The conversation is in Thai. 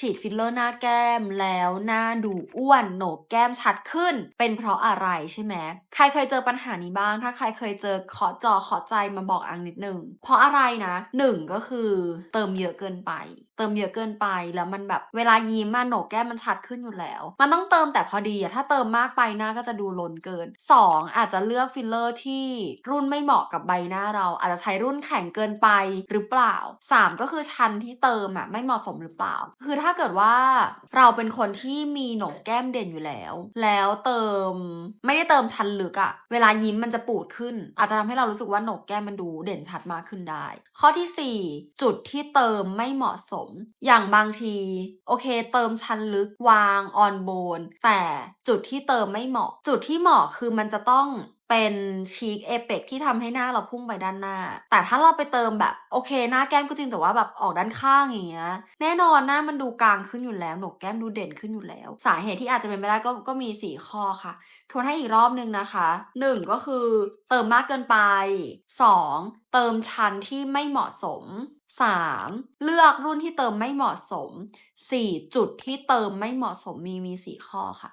ฉีดฟิลเลอร์หน้าแก้มแล้วหน้าดูอ้วนโหนกแก้มชัดขึ้น เป็นเพราะอะไรใช่ไหมใครเคยเจอปัญหานี้บ้าง ถ้าใครเคยเจอขอจอขอใจมาบอกอังนิดนึงเพราะอะไรนะหนึ่งก็คือเติมเยอะเกินไป เติมเยอะเกินไปแล้วมันแบบเวลายิ้มมันโหนกแก้มมันชัดขึ้นอยู่แล้ว มันต้องเติมแต่พอดีอะถ้าเติมมากไปหน้าก็จะดูล้นเกิน 2 อาจจะเลือกฟิลเลอร์ที่รุ่นไม่เหมาะกับใบหน้าเรา อาจจะใช้รุ่นแข็งเกินไปหรือเปล่า 3 ก็คือชั้นที่เติมอะไม่เหมาะสมหรือเปล่า คือถ้าเกิดว่าเราเป็นคนที่มีโหนกแก้มเด่นอยู่แล้ว แล้วเติมไม่ได้เติมชั้นลึกอะเวลายิ้มมันจะปูดขึ้น อาจจะทำให้เรารู้สึกว่าโหนกแก้มมันดูเด่นชัดมากขึ้นได้ ข้อทีสี่4 จุดที่เติมไม่เหมาะสมอย่างบางที โอเค เติมชั้นลึกวางออนโบนแต่จุดที่เติมไม่เหมาะ จุดที่เหมาะคือมันจะต้อง เป็นชีคเอเปกที่ทำให้หน้าเราพุ่งไปด้านหน้า แต่ถ้าเราไปเติมแบบโอเค หน้าแก้มก็จริงแต่ว่าแบบออกด้านข้างอย่างเงี้ย แน่นอนหน้ามันดูกลางขึ้นอยู่แล้วหนกแก้มดูเด่นขึ้นอยู่แล้ว สาเหตุที่อาจจะเป็นไม่ได้ก็ก็มี 4 ข้อค่ะ ทวนให้อีกรอบนึงนะคะ 1 ก็คือเติมมากเกินไป 2. เติมชั้นที่ไม่เหมาะสม 3. เลือกรุ่นที่เติมไม่เหมาะสม 4. จุดที่เติมไม่เหมาะสมมีมี 4 ข้อค่ะ